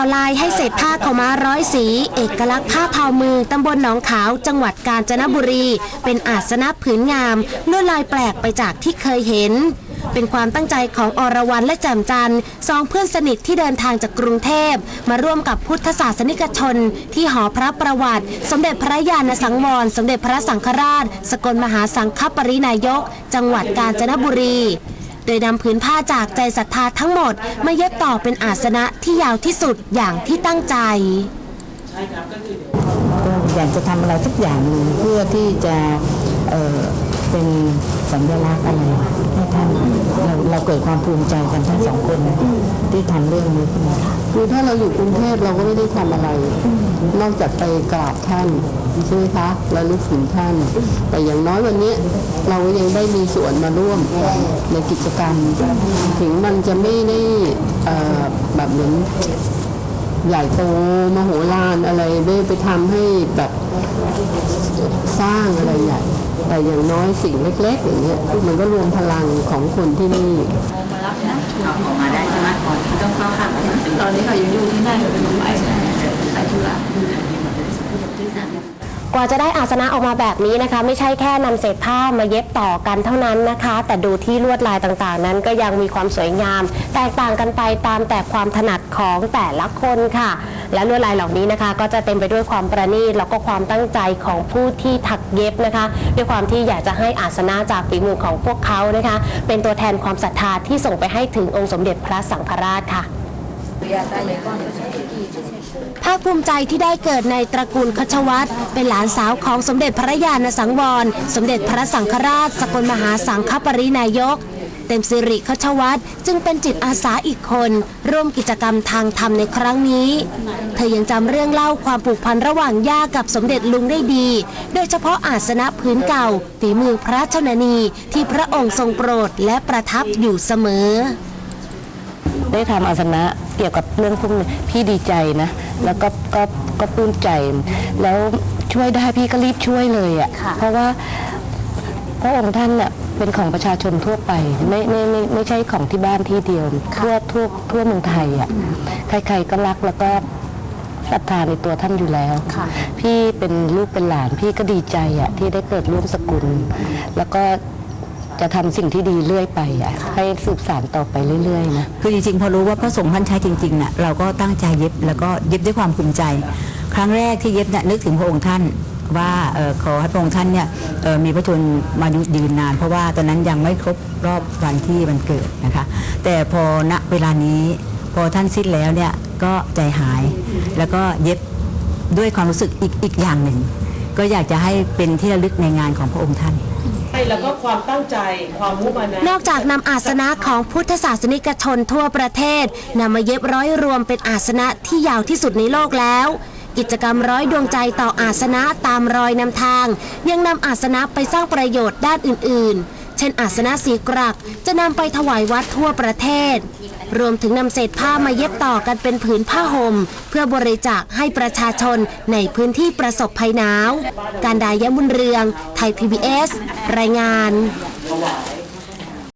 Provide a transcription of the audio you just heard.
อลายให้เศษผ้าขาวม้าร้อยสี เอกลักษณ์ผ้าทอมือตำบลหนองขาว จังหวัดกาญจนบุรี เป็นอาสนะผืนงามลวดลายแปลกไปจากที่เคยเห็น เป็นความตั้งใจของอรวรรณและแจ่มจันทร์สองเพื่อนสนิทที่เดินทางจากกรุงเทพ มาร่วมกับพุทธศาสนิกชน ที่หอพระประวัติ สมเด็จพระญาณสังวร สมเด็จพระสังฆราช สกลมหาสังฆปรินายก จังหวัดกาญจนบุรี โดยนำผืนผ้าจากใจศรัทธาทั้งหมดมาเย็บต่อเป็นอาสนะที่ยาวที่สุดอย่างที่ตั้งใจอยากจะทำอะไรสักอย่างหนึ่งเพื่อที่จะ เป็นสัญลักษณ์อะไรให้ท่านเราเราเกิดความภูมิใจกันทั้งสองคนนะที่ทำเรื่องนี้ขึ้นมาคือถ้าเราอยู่กรุงเทพเราก็ไม่ได้ทำอะไร นอกจากไปกราบท่านใช่ไหมคะแล้วลึกถึงท่าน แต่อย่างน้อยวันนี้เรายังได้มีส่วนมาร่วมในกิจกรรม ถึงมันจะไม่ได้แบบเหมือน ใหญ่โตมโหฬารอะไรได้ไปทำให้แบบสร้างอะไรใหญ่ แต่อย่างน้อยสิ่งเล็กๆอย่างเงี้ยมันก็รวมพลังของคนที่นี่เอาออกมาได้ใช่ไหมก่อนที่ต้องเข้าข้างกันตอนนี้เขายังอยู่ที่นั่นอยู่เป็นไปไปธุระ กว่าจะได้อาสนะออกมาแบบนี้นะคะ ไม่ใช่แค่นำเศษผ้ามาเย็บต่อกันเท่านั้นนะคะ แต่ดูที่ลวดลายต่างๆ นั้นก็ยังมีความสวยงาม แตกต่างกันไปตามแต่ความถนัดของแต่ละคนค่ะ และลวดลายเหล่านี้นะคะ ก็จะเต็มไปด้วยความประณีตแล้วก็ความตั้งใจของผู้ที่ถักเย็บนะคะ ด้วยความที่อยากจะให้อาสนะจากฝีมือของพวกเขานะคะ เป็นตัวแทนความศรัทธาที่ส่งไปให้ถึงองค์สมเด็จพระสังฆราชค่ะ ภาคภูมิใจที่ได้เกิดในตระกูลคชวัตรเป็นหลานสาวของสมเด็จพระญาณสังวร สมเด็จพระสังฆราช สกลมหาสังฆปรินายก เต็มสิริคชวัตรจึงเป็นจิตอาสาอีกคน ร่วมกิจกรรมทางธรรมในครั้งนี้ เธอยังจำเรื่องเล่าความผูกพันระหว่างย่ากับสมเด็จลุงได้ดี โดยเฉพาะอาสนะพื้นเก่าฝีมือพระชนนีที่พระองค์ทรงโปรดและประทับอยู่เสมอ ได้ทำอาสนะเกี่ยวกับเรื่องพวกนี้พี่ดีใจนะ แล้วก็ก็ก็ปลื้มใจ แล้วช่วยได้พี่ก็รีบช่วยเลยอะ่ะ เพราะว่าพระองค์ท่านน่ะเป็นของประชาชนทั่วไปไม่ไม่ไม่ไม่ใช่ของที่บ้านที่เดียว ทั่วทั่วทั่วเมืองไทยอะ่ะใครๆก็รักแล้วก็ศรัทธาในตัวท่านอยู่แล้วพี่เป็นลูกเป็นหลานพี่ก็ดีใจอะ่ะที่ได้เกิดร่วมสกุล แล้วก็ จะทำสิ่งที่ดีเรื่อยไปอะให้สืบสานต่อไปเรื่อยๆนะคือจริงๆ พอรู้ว่าพระสงฆ์ท่านใช้จริงๆน่ะเราก็ตั้งใจเย็บแล้วก็เย็บด้วยความภูมิใจ ครั้งแรกที่เย็บเนี่ยนึกถึงพระองค์ท่านว่าเอ่อขอให้พระองค์ท่านเนี่ยเอ่อมีพระชนมายุยืนนาน เพราะว่าตอนนั้นยังไม่ครบรอบวันที่วันเกิดนะคะ แต่พอณเวลานี้พอท่านสิ้นแล้วเนี่ยก็ใจหาย แล้วก็เย็บด้วยความรู้สึกอีกอีกอย่างหนึ่ง ก็อยากจะให้เป็นที่ระลึกในงานของพระองค์ท่าน แล้วก็ความตั้งใจความมุ่งมั่นนอกจากนำอาสนะของพุทธศาสนิกชนทั่วประเทศนำมาเย็บร้อยรวมเป็นอาสนะที่ยาวที่สุดในโลกแล้ว กิจกรรมร้อยดวงใจต่ออาสนะตามรอยนำทาง ยังนำอาสนะไปสร้างประโยชน์ด้านอื่นๆ เช่นอาสนะสีกรักจะนำไปถวายวัดทั่วประเทศ รวมถึงนำเศษผ้ามาเย็บต่อกันเป็นผืนผ้าห่มเพื่อบริจาคให้ประชาชนในพื้นที่ประสบภัยหนาว การดายะบุญเรือง ไทย PBS รายงาน